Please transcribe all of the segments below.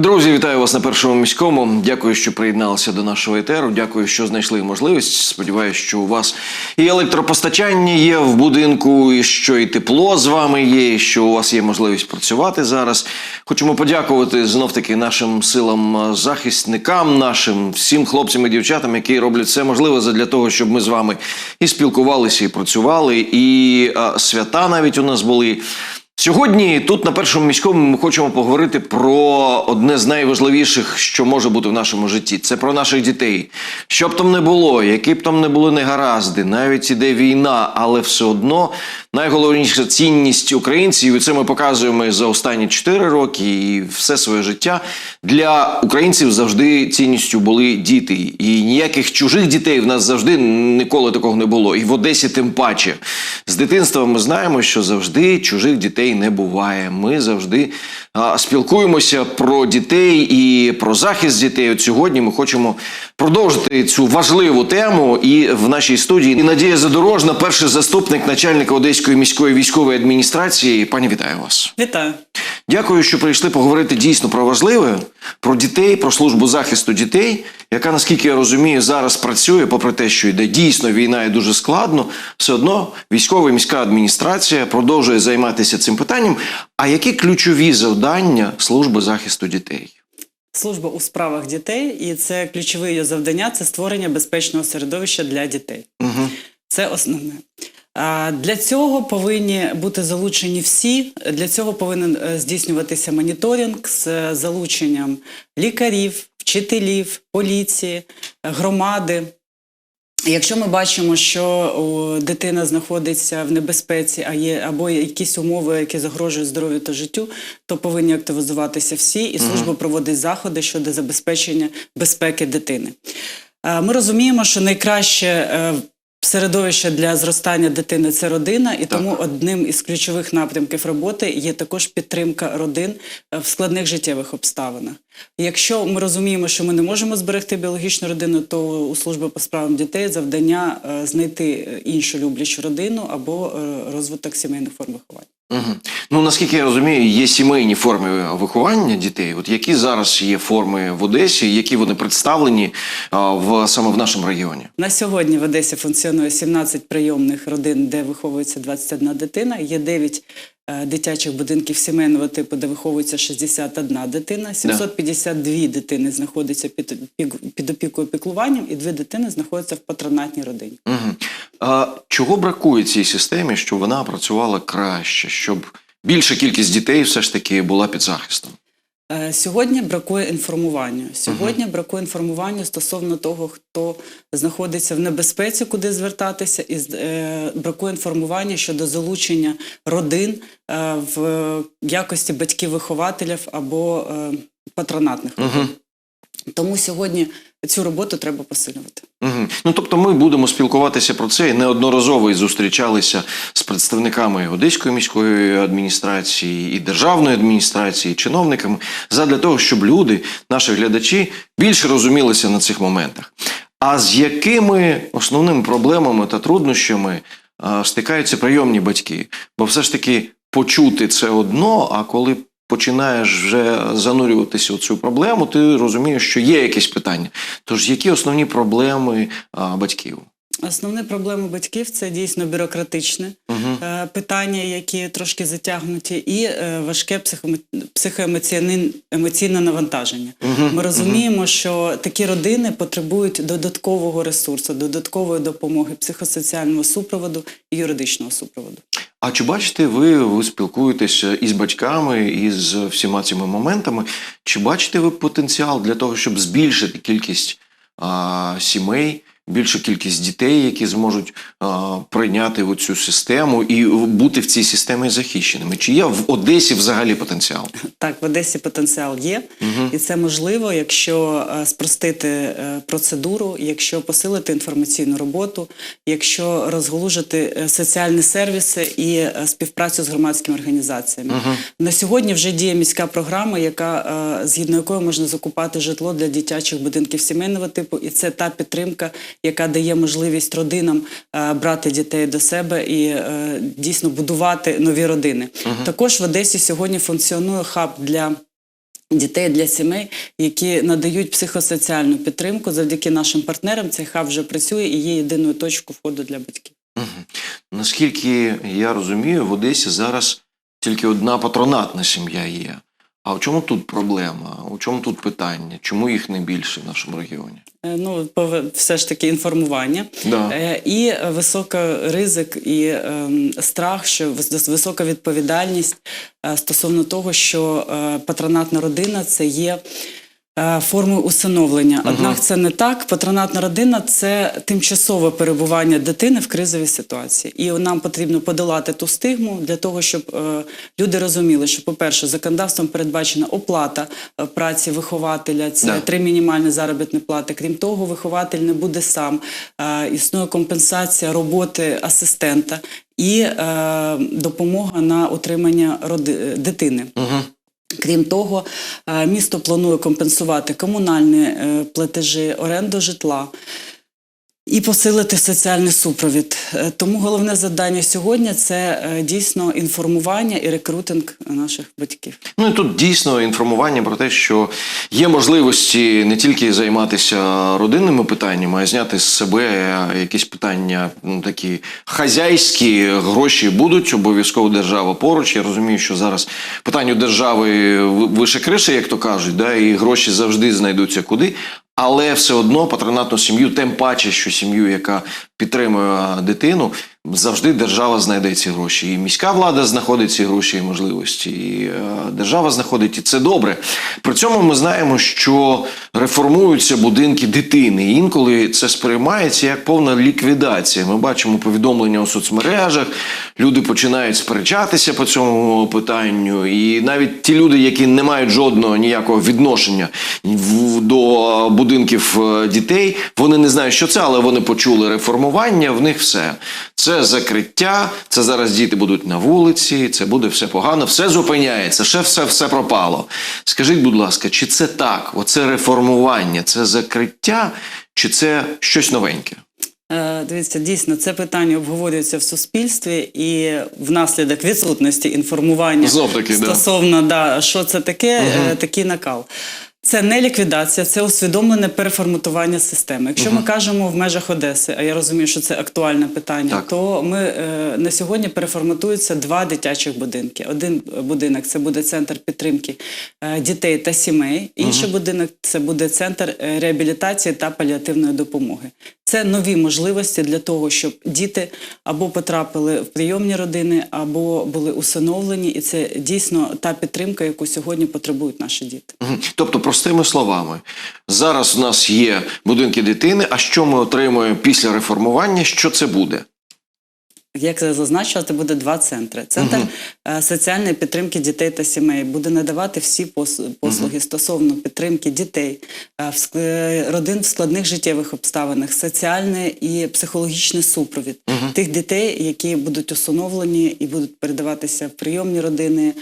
Друзі, вітаю вас на першому міському. Дякую, що приєдналися до нашого етеру. Дякую, що знайшли можливість. Сподіваюся, що у вас і електропостачання є в будинку, і що і тепло з вами є, і що у вас є можливість працювати зараз. Хочемо подякувати знов таки нашим силам е, захисникам, нашим всім хлопцям і дівчатам, які роблять все можливе для того, щоб ми з вами і спілкувалися, і працювали, і е, свята навіть у нас були. Сьогодні тут на першому міському ми хочемо поговорити про одне з найважливіших, що може бути в нашому житті. Це про наших дітей. Що б там не було, які б там не були негаразди, навіть іде війна, але все одно найголовніша цінність українців, і це ми показуємо за останні 4 роки і все своє життя. Для українців завжди цінністю були діти. І ніяких чужих дітей в нас завжди ніколи такого не було. І в Одесі тим паче. З дитинства ми знаємо, що завжди чужих дітей не буває. Ми завжди спілкуємося про дітей і про захист дітей. От сьогодні ми хочемо продовжити цю важливу тему. І в нашій студії і Надія Задорожна, перший заступник начальника Одеської міської військової адміністрації. Пані, вітаю вас. Вітаю. Дякую, що прийшли поговорити дійсно про важливе, про дітей, про службу захисту дітей, яка, наскільки я розумію, зараз працює, попри те, що йде дійсно війна і дуже складно, все одно військова і міська адміністрація продовжує займатися цим питанням. А які ключові завдання служби захисту дітей? Служба у справах дітей, і це ключове її завдання це створення безпечного середовища для дітей. Угу. Це основне. Для цього повинні бути залучені всі. Для цього повинен е, здійснюватися моніторинг з е, залученням лікарів, вчителів, поліції, громади. Якщо ми бачимо, що дитина знаходиться в небезпеці, а є або якісь умови, які загрожують здоров'ю та життю, то повинні активізуватися всі, і служба проводить заходи щодо забезпечення безпеки дитини. Е, Ми розуміємо, що найкраще середовище для зростання дитини це родина, і тому одним із ключових напрямків роботи є також підтримка родин е, в складних життєвих обставинах. Якщо ми розуміємо, що ми не можемо зберегти біологічну родину, то у служби по справам дітей завдання е, знайти е, іншу люблячу родину або розвиток сімейних форм виховання. Угу. Ну наскільки я розумію, є сімейні форми виховання дітей. От які зараз є форми в Одесі, які вони представлені а, в саме в нашому регіоні? На сьогодні в Одесі функціонує 17 прийомних родин, де виховується 21 дитина. Є 9 е, дитячих будинків сімейного типу, де виховується 61 дитина. 752 дитини знаходяться під, опікою піклуванням, і дві дитини знаходяться в патронатній родині. Угу. А, чого бракує цій системі, щоб вона працювала краще, щоб більша кількість дітей все ж таки була під захистом? Е, Сьогодні бракує інформування. Сьогодні бракує інформування стосовно того, хто знаходиться в небезпеці, куди звертатися, і е, бракує інформування щодо залучення родин е, в якості батьків-вихователів або е, патронатних. Угу. Тому сьогодні цю роботу треба посилювати. Угу. Ну тобто ми будемо спілкуватися про це і неодноразово зустрічалися з представниками Одеської міської адміністрації і державної адміністрації, і чиновниками, задля того, щоб люди, наші глядачі, більше розумілися на цих моментах. А з якими основними проблемами та труднощами а, стикаються прийомні батьки? Бо все ж таки почути це одно, а коли починаєш вже занурюватися у цю проблему, ти розумієш, що є якісь питання. Тож які основні проблеми а, батьків? Основні проблеми батьків це дійсно бюрократичне Угу. питання, які трошки затягнуті, і е, важке психоме- психоемоціональне емоційне навантаження. Угу. Ми розуміємо, що такі родини потребують додаткового ресурсу, додаткової допомоги, психосоціального супроводу і юридичного супроводу. А чи бачите ви, ви спілкуєтеся із батьками, із всіма цими моментами? Чи бачите ви потенціал для того, щоб збільшити кількість а, сімей, більшу кількість дітей, які зможуть а, прийняти цю систему і бути в цій системі захищеними? Чи є в Одесі взагалі потенціал? Так, в Одесі потенціал є, Угу. і це можливо, якщо е, спростити е, процедуру, якщо посилити інформаційну роботу, якщо розгалужити е, соціальні сервіси і е, співпрацю з громадськими організаціями. Угу. На сьогодні вже діє міська програма, яка е, згідно якої можна закупати житло для дитячих будинків сімейного типу, і це та підтримка, яка дає можливість родинам е, брати дітей до себе і е, дійсно будувати нові родини. Також в Одесі сьогодні функціонує хаб для Дітей для сімей, які надають психосоціальну підтримку завдяки нашим партнерам. Цей хаб вже працює і є єдиною точкою входу для батьків. Наскільки я розумію, в Одесі зараз тільки одна патронатна сім'я є. А в чому тут проблема? У чому тут питання? Чому їх не більше в нашому регіоні? Е, Ну, все ж таки інформування. Да. Е, І висока ризик і ем, страх, що вис- висока відповідальність е, стосовно того, що патронатна родина це є. Е, Формою усиновлення. Однак це не так. Патронатна родина це тимчасове перебування дитини в кризовій ситуації. І нам потрібно подолати ту стигму для того, щоб е, люди розуміли, що, по-перше, законодавством передбачена оплата е, праці вихователя, це Да. три мінімальні заробітні плати. Крім того, вихователь не буде сам. Існує компенсація роботи асистента і допомога на утримання роди- дитини. Угу. Крім того, е, місто планує компенсувати комунальні е, платежі, оренду житла. І посилити соціальний супровід. Е, Тому головне завдання сьогодні це е, дійсно інформування і рекрутинг наших батьків. Ну і тут дійсно інформування про те, що є можливості не тільки займатися родинними питаннями, а зняти з себе якісь питання ну, такі хазяйські, гроші будуть, обов'язково держава поруч. Я розумію, що зараз питання держави ви- вище криші, як то кажуть, да, і гроші завжди знайдуться куди. Але все одно патронатну сім'ю, тим паче, що сім'ю, яка підтримує дитину, завжди держава знайде ці гроші. І міська влада знаходить ці гроші і можливості, і е, держава знаходить, і це добре. При цьому ми знаємо, що реформуються будинки дитини. Інколи це сприймається як повна ліквідація. Ми бачимо повідомлення у соцмережах, люди починають сперечатися по цьому питанню. І навіть ті люди, які не мають жодного ніякого відношення до будинків е, дітей, вони не знають, що це, але вони почули реформування. В них все. Це закриття, це зараз діти будуть на вулиці, це буде все погано, все зупиняється, ще все, все пропало. Скажіть, будь ласка, чи це так? Оце реформування, це закриття, чи це щось новеньке? Е, Дивіться, дійсно, це питання обговорюється в суспільстві, і внаслідок відсутності інформування Знов-таки, стосовно да, що це таке, угу. такий накал. Це не ліквідація, це усвідомлене переформатування системи. Якщо ми кажемо в межах Одеси, а я розумію, що це актуальне питання, Так. то ми е, на сьогодні переформатуються два дитячих будинки. Один будинок це буде центр підтримки е, дітей та сімей. Інший будинок це буде центр е, реабілітації та паліативної допомоги. Це нові можливості для того, щоб діти або потрапили в прийомні родини, або були усиновлені, і це дійсно та підтримка, яку сьогодні потребують наші діти. Тобто, простими словами, зараз у нас є будинки дитини. А що ми отримуємо після реформування? Що це буде? Як я зазначила, це буде два центри. Центр е, соціальної підтримки дітей та сімей. Буде надавати всі пос- послуги стосовно підтримки дітей, е, е, родин в складних життєвих обставинах, соціальний і психологічний супровід тих дітей, які будуть усиновлені і будуть передаватися в прийомні родини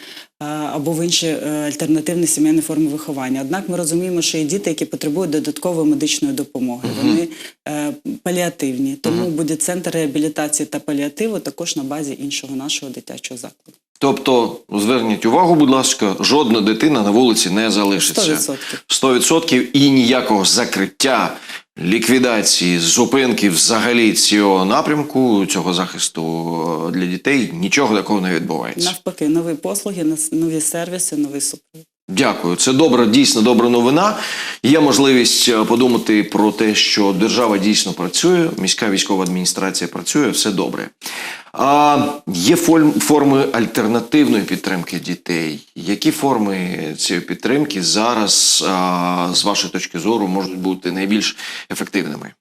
або в інші е, альтернативні сімейні форми виховання. Однак ми розуміємо, що є діти, які потребують додаткової медичної допомоги. Вони е, паліативні, тому буде центр реабілітації та паліативу також на базі іншого нашого дитячого закладу. Тобто, зверніть увагу, будь ласка, жодна дитина на вулиці не залишиться. 100%. 100% і ніякого закриття, ліквідації, зупинки взагалі цього напрямку, цього захисту е, для дітей, нічого такого не відбувається. Навпаки, нові послуги, нові сервіси, новий супровід. Дякую. Це добра, дійсно добра новина. Є можливість е, подумати про те, що держава дійсно працює, міська військова адміністрація працює, все добре. А є форм- форми альтернативної підтримки дітей. Які форми цієї підтримки зараз, з вашої точки зору, можуть бути найбільш ефективними?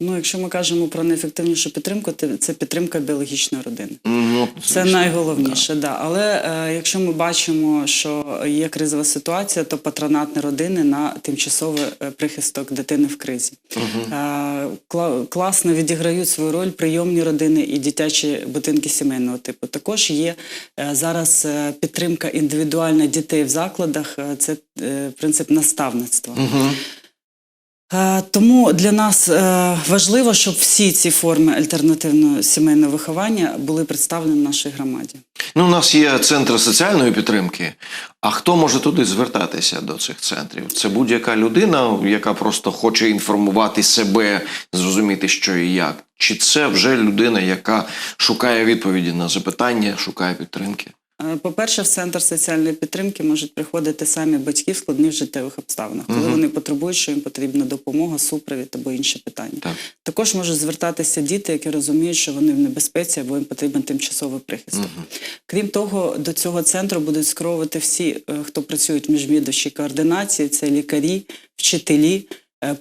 Ну, якщо ми кажемо про найефективнішу підтримку, це підтримка біологічної родини. Ну, Це звісно, найголовніше, да. Але е, якщо ми бачимо, що є кризова ситуація, то патронатні родини на тимчасовий е, прихисток дитини в кризі. Е, кла- класно відіграють свою роль прийомні родини і дитячі будинки сімейного типу. Також є е, зараз е, підтримка індивідуальна дітей в закладах. е, Це е, принцип наставництва. Мгм. Е, Тому для нас е, важливо, щоб всі ці форми альтернативного сімейного виховання були представлені в нашій громаді. Ну, у нас є центри соціальної підтримки. А хто може туди звертатися до цих центрів? Це будь-яка людина, яка просто хоче інформувати себе, зрозуміти, що і як. Чи це вже людина, яка шукає відповіді на запитання, шукає підтримки? Е, По-перше, в центр соціальної підтримки можуть приходити самі батьки в складних життєвих обставинах, коли Мгм. вони потребують, що їм потрібна допомога, супровід або інші питання. Так. Також можуть звертатися діти, які розуміють, що вони в небезпеці або їм потрібен тимчасовий прихисток. Крім того, до цього центру будуть скеровувати всі, е, хто працюють в міжвідущій координації, це лікарі, вчителі,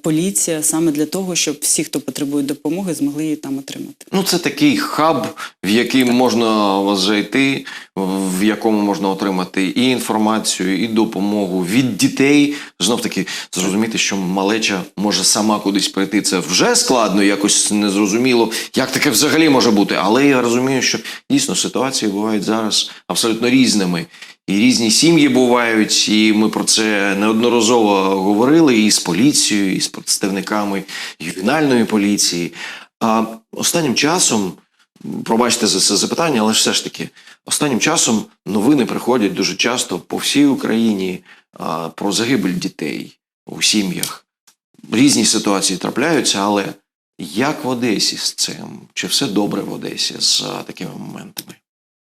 поліція, саме для того, щоб всі, хто потребує допомоги, змогли її там отримати. Ну, це такий хаб, в який можна зайти, в якому можна отримати і інформацію, і допомогу від дітей. Знов таки зрозуміти, що малеча може сама кудись прийти. Це вже складно, якось незрозуміло, як таке взагалі може бути. Але я розумію, що дійсно ситуації бувають зараз абсолютно різними. І різні сім'ї бувають, і ми про це неодноразово говорили і з поліцією, і з представниками ювенальної поліції. А останнім часом, пробачте за це запитання, але все ж таки, останнім часом новини приходять дуже часто по всій Україні а, про загибель дітей у сім'ях. Різні ситуації трапляються, але як в Одесі з цим? Чи все добре в Одесі з такими моментами?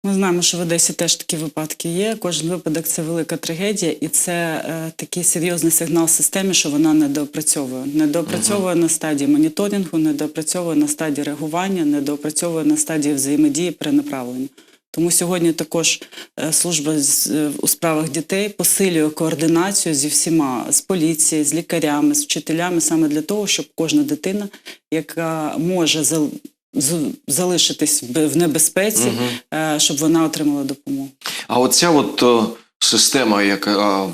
Ми знаємо, що в Одесі теж такі випадки є. Кожен випадок це велика трагедія, і це е, такий серйозний сигнал системі, що вона недоопрацьовує. Недоопрацьовує на стадії моніторингу, недоопрацьовує на стадії реагування, недоопрацьовує на стадії взаємодії перенаправлення. Тому сьогодні також е, служба з, е, у справах дітей посилює координацію зі всіма з поліцією, з лікарями, з вчителями, саме для того, щоб кожна дитина, яка може залишитись в небезпеці, е, щоб вона отримала допомогу. А оця от е, система, яка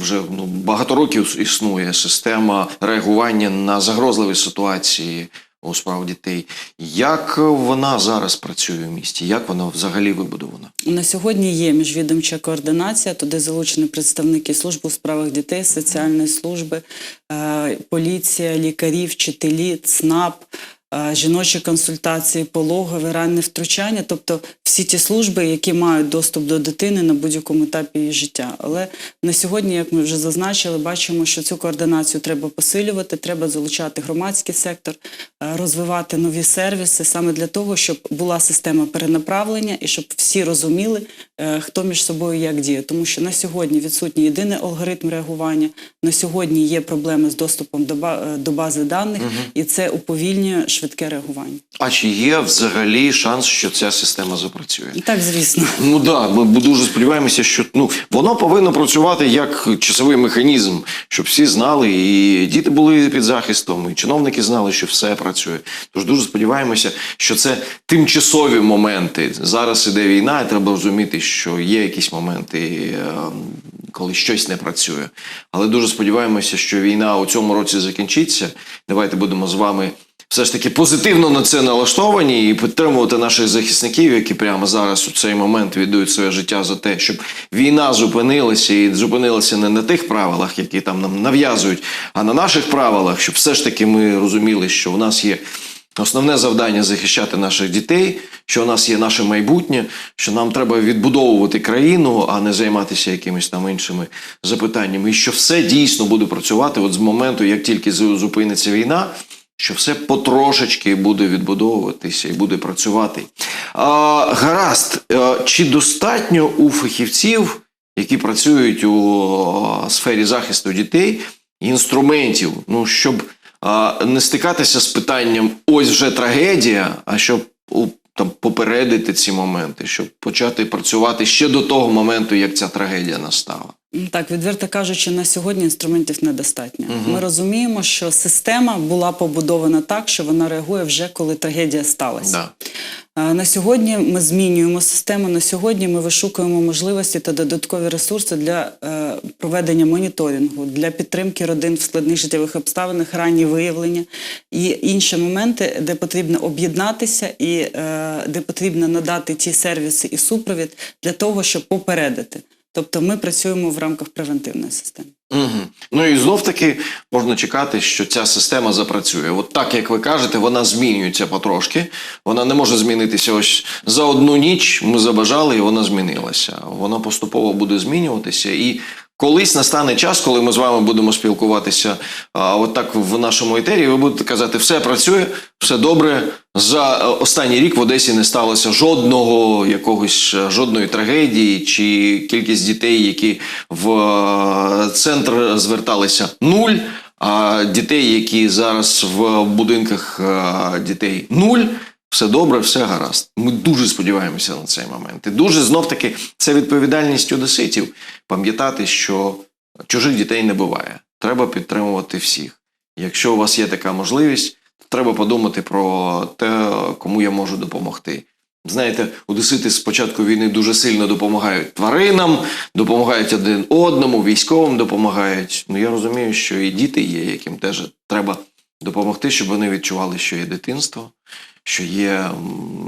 вже ну, багато років існує, система реагування на загрозливі ситуації у справах дітей. Як вона зараз працює в місті? Як вона взагалі вибудована? На сьогодні є міжвідомча координація. Туди залучені представники служби у справах дітей, соціальної служби, е, поліція, лікарі, вчителі, ЦНАП. Е, Жіночі консультації, пологове, раннє втручання, тобто всі ті служби, які мають доступ до дитини на будь-якому етапі її життя. Але на сьогодні, як ми вже зазначили, бачимо, що цю координацію треба посилювати, треба залучати громадський сектор, е, розвивати нові сервіси саме для того, щоб була система перенаправлення і щоб всі розуміли, е, хто між собою як діє. Тому що на сьогодні відсутній єдиний алгоритм реагування. На сьогодні є проблеми з доступом до, ба- до бази даних, і це уповільнює швидке реагування. А чи є взагалі шанс, що ця система запрацює? І так, звісно. Ну да, ми дуже сподіваємося, що ну воно повинно працювати як часовий механізм, щоб всі знали, і діти були під захистом, і чиновники знали, що все працює. Тож дуже сподіваємося, що це тимчасові моменти. Зараз іде війна, і треба розуміти, що є якісь моменти, е, коли щось не працює. Але дуже сподіваємося, що війна у цьому році закінчиться. Давайте будемо з вами все ж таки позитивно на це налаштовані і підтримувати наших захисників, які прямо зараз у цей момент віддають своє життя за те, щоб війна зупинилася і зупинилася не на тих правилах, які там нам нав'язують, а на наших правилах, щоб все ж таки ми розуміли, що у нас є. Основне завдання захищати наших дітей, що у нас є наше майбутнє, що нам треба відбудовувати країну, а не займатися якимись там іншими запитаннями. І що все дійсно буде працювати от з моменту, як тільки зупиниться війна, що все потрошечки буде відбудовуватися і буде працювати. А, гаразд, Е, чи достатньо у фахівців, які працюють у сфері захисту дітей, інструментів, ну щоб а, не стикатися з питанням ось вже трагедія, а щоб там попередити ці моменти, щоб почати працювати ще до того моменту, як ця трагедія настала. Так, відверто кажучи, на сьогодні інструментів недостатньо. Ми розуміємо, що система була побудована так, що вона реагує вже коли трагедія сталася. Да. На сьогодні ми змінюємо систему. На сьогодні ми вишукуємо можливості та додаткові ресурси для е, проведення моніторингу, для підтримки родин в складних життєвих обставинах, ранні виявлення і інші моменти, де потрібно об'єднатися і е, де потрібно надати ті сервіси і супровід для того, щоб попередити. Тобто ми працюємо в рамках превентивної системи. Угу. Ну і знов таки можна чекати, що ця система запрацює. От так, як ви кажете, вона змінюється потрошки. Вона не може змінитися ось за одну ніч. Ми забажали, і вона змінилася. Вона поступово буде змінюватися. І колись настане час, коли ми з вами будемо спілкуватися а, от так в нашому етері, ви будете казати, все працює, все добре. За е, останній рік в Одесі не сталося жодного якогось е, жодної трагедії, чи кількість дітей, які в е, центр зверталися нуль. А дітей, які зараз в будинках дітей нуль. Все добре, все гаразд. Ми дуже сподіваємося на цей момент. І дуже знов таки це відповідальність одеситів пам'ятати, що чужих дітей не буває. Треба підтримувати всіх. Якщо у вас є така можливість, треба подумати про те, кому я можу допомогти. Знаєте, одесити з початку війни дуже сильно допомагають тваринам, допомагають один одному, військовим допомагають. Ну я розумію, що і діти є, яким теж треба допомогти, щоб вони відчували, що є дитинство, що є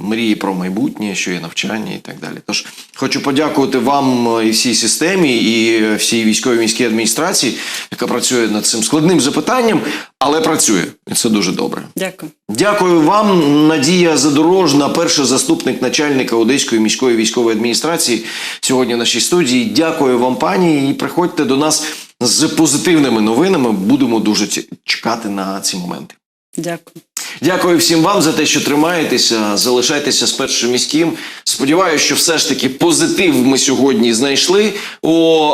мрії про майбутнє, що є навчання і так далі. Тож хочу подякувати вам і всій системі, і всій військовій міській адміністрації, яка працює над цим складним запитанням, але працює. І це дуже добре. Дякую. Дякую вам, Надія Задорожна, перший заступник начальника Одеської міської військової адміністрації, сьогодні в нашій студії. Дякую вам, пані, і приходьте до нас з позитивними новинами. Будемо дуже чекати на ці моменти. Дякую. Дякую всім вам за те, що тримаєтеся, залишайтеся з першим міським. Сподіваюся, що все ж таки позитив ми сьогодні знайшли у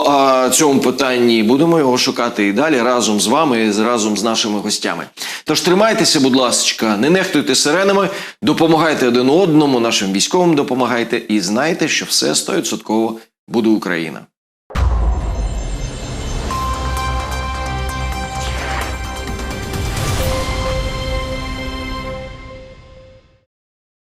а, цьому питанні. Будемо його шукати і далі разом з вами, разом з нашими гостями. Тож тримайтеся, будь ласка, не нехтуйте сиренами, допомагайте один одному, нашим військовим допомагайте і знайте, що все 100% буде Україна.